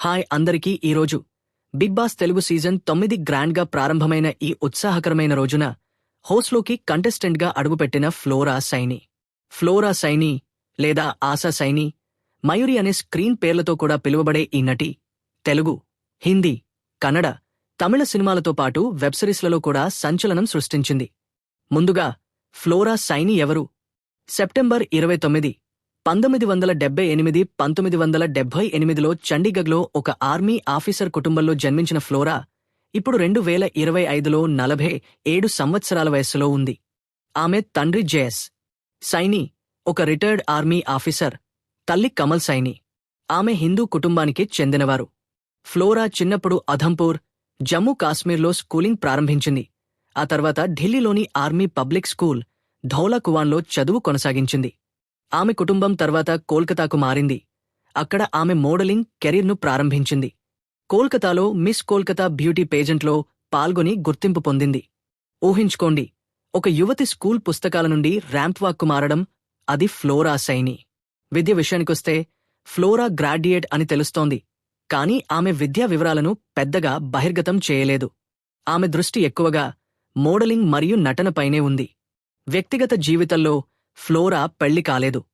Hi అందరికీ ఈరోజు big Boss Telugu season తొమ్మిది గ్రాండ్గా ప్రారంభమైన ఈ ఉత్సాహకరమైన రోజున హోస్లోకి కంటెస్టెంట్గా అడుగుపెట్టిన ఫ్లోరా సైని. ఫ్లోరా సైని లేదా ఆశా సైని మయూరి అనే స్క్రీన్ పేర్లతో కూడా పిలువబడే ఈ నటి తెలుగు హిందీ కన్నడ తమిళ సినిమాలతో పాటు వెబ్ సిరీస్లలో కూడా సంచలనం సృష్టించింది. ముందుగా ఫ్లోరా సైని ఎవరు? సెప్టెంబర్ ఇరవై తొమ్మిది పంతొమ్మిది వందల డెబ్బై ఎనిమిది పంతొమ్మిది వందల డెబ్బై ఎనిమిదిలో చండీగఢ్లో ఒక ఆర్మీ ఆఫీసర్ కుటుంబంలో జన్మించిన ఫ్లోరా ఇప్పుడు రెండు వేల ఇరవై ఐదులో నలభై ఏడు సంవత్సరాల వయస్సులో ఉంది. ఆమె తండ్రి జేఎస్. సైని ఒక రిటైర్డ్ ఆర్మీ ఆఫీసర్. తల్లి కమల్ సైని. ఆమె హిందూ కుటుంబానికి చెందినవారు. ఫ్లోరా చిన్నప్పుడు అధంపూర్ జమ్మూ కాశ్మీర్లో స్కూలింగ్ ప్రారంభించింది. ఆ తర్వాత ఢిల్లీలోని ఆర్మీ పబ్లిక్ స్కూల్ ధౌలా కువాన్లో చదువు కొనసాగించింది. ఆమె కుటుంబం తర్వాత కోల్కతాకు మారింది. అక్కడ ఆమె మోడలింగ్ కెరీర్ను ప్రారంభించింది. కోల్కతాలో మిస్ కోల్కతా బ్యూటీ పేజెంట్లో పాల్గొని గుర్తింపు పొందింది. ఊహించుకోండి ఒక యువతి స్కూల్ పుస్తకాల నుండి ర్యాంప్ వాక్కు మారడం అది ఫ్లోరా సైని. విద్య విషయానికొస్తే ఫ్లోరా గ్రాడ్యుయేట్ అని తెలుస్తోంది కాని ఆమె విద్యా వివరాలను పెద్దగా బహిర్గతం చేయలేదు. ఆమె దృష్టి ఎక్కువగా మోడలింగ్ మరియు నటనపైనే ఉంది. వ్యక్తిగత జీవితంలో ఫ్లోరా పెళ్ళి కాలేదు.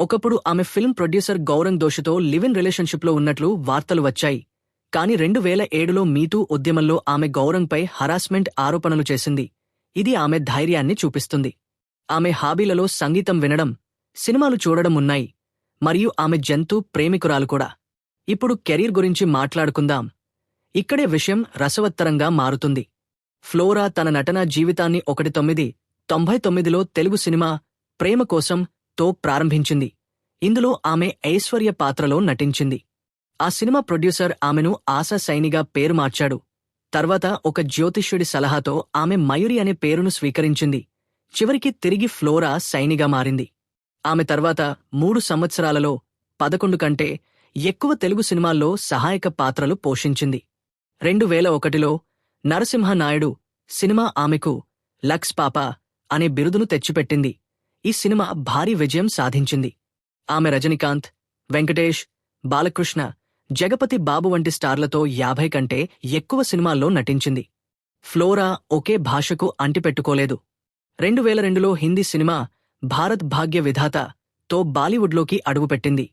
ఒకప్పుడు ఆమె ఫిల్మ్ ప్రొడ్యూసర్ గౌరంగ్ దోషితో లివిన్ రిలేషన్షిప్లో ఉన్నట్లు వార్తలు వచ్చాయి. కాని రెండు వేల ఏడులో మీటూ ఉద్యమంలో ఆమె గౌరంగ్పై హరాస్మెంట్ ఆరోపణలు చేసింది. ఇది ఆమె ధైర్యాన్ని చూపిస్తుంది. ఆమె హాబీలలో సంగీతం వినడం సినిమాలు చూడడం ఉన్నాయి. మరియు ఆమె జంతు ప్రేమికురాలు కూడా. ఇప్పుడు కెరీర్ గురించి మాట్లాడుకుందాం. ఇక్కడే విషయం రసవత్తరంగా మారుతుంది. ఫ్లోరా తన నటనా జీవితాన్ని ఒకటి తొమ్మిది తొంభై తొమ్మిదిలో తెలుగు సినిమా ప్రేమ కోసం తో ప్రారంభించింది. ఇందులో ఆమె ఐశ్వర్య పాత్రలో నటించింది. ఆ సినిమా ప్రొడ్యూసర్ ఆమెను ఆశా సైనిగా పేరు మార్చాడు. తర్వాత ఒక జ్యోతిష్యుడి సలహాతో ఆమె మయూరి అనే పేరును స్వీకరించింది. చివరికి తిరిగి ఫ్లోరా సైనిగా మారింది. ఆమె తర్వాత మూడు సంవత్సరాలలో పదకొండు కంటే ఎక్కువ తెలుగు సినిమాల్లో సహాయక పాత్రలు పోషించింది. రెండు వేల ఒకటిలో నరసింహనాయుడు సినిమా ఆమెకు లక్స్ పాప అనే బిరుదును తెచ్చిపెట్టింది. ఈ సినిమా భారీ విజయం సాధించింది. ఆమె రజనీకాంత్ వెంకటేష్ బాలకృష్ణ జగపతి బాబు వంటి స్టార్లతో యాభై కంటే ఎక్కువ సినిమాల్లో నటించింది. ఫ్లోరా ఒకే భాషకు అంటిపెట్టుకోలేదు. రెండు వేల రెండులో హిందీ సినిమా భారత్ భాగ్య విధాత తో బాలీవుడ్లోకి అడుగుపెట్టింది.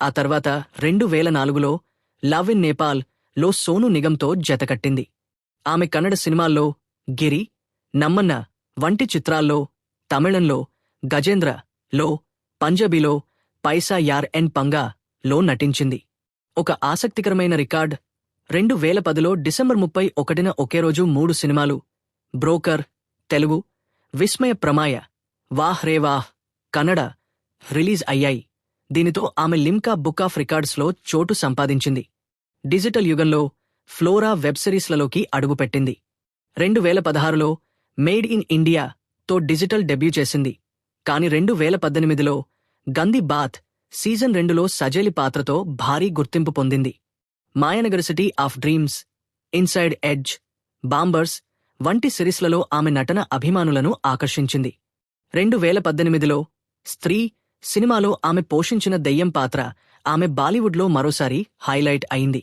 ఆ తర్వాత రెండు వేల నాలుగులో లవ్ ఇన్ నేపాల్లో సోను నిగంతో జతకట్టింది ఆమె కన్నడ సినిమాల్లో గిరి నమ్మన్న వంటి చిత్రాల్లో తమిళంలో గజేంద్ర లో పంజాబీలో పైసా యార్ ఎన్ పంగా లో నటించింది. ఒక ఆసక్తికరమైన రికార్డ్. రెండు వేల పదిలో డిసెంబర్ ముప్పై ఒకటిన ఒకే రోజు మూడు సినిమాలు. బ్రోకర్ తెలుగు విస్మయ ప్రమాయ వాహ్ రే వాహ్ కన్నడ రిలీజ్ అయ్యాయి. దీనితో ఆమె లిమ్కా బుక్ ఆఫ్ రికార్డ్స్లో చోటు సంపాదించింది. డిజిటల్ యుగంలో ఫ్లోరా వెబ్ సిరీస్లలోకి అడుగుపెట్టింది. రెండు వేల పదహారులో మేడ్ ఇన్ ఇండియా తో డిజిటల్ డెబ్యూ చేసింది. కాని రెండు వేల పద్దెనిమిదిలో గంది బాత్ సీజన్ రెండులో సజేలి పాత్రతో భారీ గుర్తింపు పొందింది. Mayanagar city of dreams inside edge bombers వంటి సిరీస్లలో ఆమె నటన అభిమానులను ఆకర్షించింది. రెండు వేల పద్దెనిమిదిలో స్త్రీ సినిమాలో ఆమె పోషించిన దెయ్యం పాత్ర ఆమె బాలీవుడ్లో మరోసారి హైలైట్ అయింది.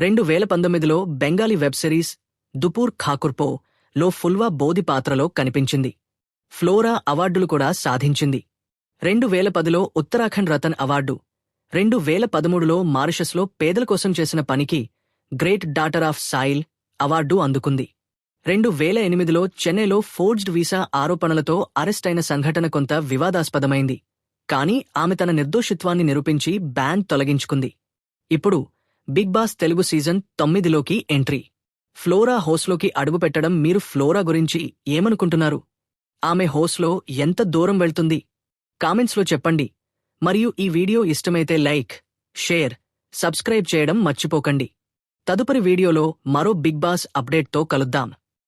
రెండు వేల పంతొమ్మిదిలో బెంగాలీ వెబ్ సిరీస్ దుపూర్ ఖాకుర్పో లో ఫుల్వా బోధి పాత్రలో కనిపించింది. ఫ్లోరా అవార్డులు కూడా సాధించింది. రెండు వేల పదిలో ఉత్తరాఖండ్ రతన్ అవార్డు రెండు వేల పదమూడులో మారిషస్లో పేదల కోసం చేసిన పనికి great daughter of soil award అందుకుంది. రెండు వేల ఎనిమిదిలో చెన్నైలో ఫోర్జ్డ్ వీసా ఆరోపణలతో అరెస్ట్ అయిన సంఘటన కొంత వివాదాస్పదమైంది. కానీ ఆమె తన నిర్దోషిత్వాన్ని నిరూపించి బ్యాన్ తొలగించుకుంది. ఇప్పుడు బిగ్ బాస్ తెలుగు సీజన్ తొమ్మిదిలోకి ఎంట్రీ. ఫ్లోరా హోస్లోకి అడుగుపెట్టడం మీరు ఫ్లోరా గురించి ఏమనుకుంటున్నారు? ఆమె హోస్లో ఎంత దూరం వెళ్తుంది? కామెంట్స్లో చెప్పండి. మరియు ఈ వీడియో ఇష్టమైతే లైక్ షేర్ సబ్స్క్రైబ్ చేయడం మర్చిపోకండి. తదుపరి వీడియోలో మరో బిగ్ బాస్ అప్డేట్తో కలుద్దాం.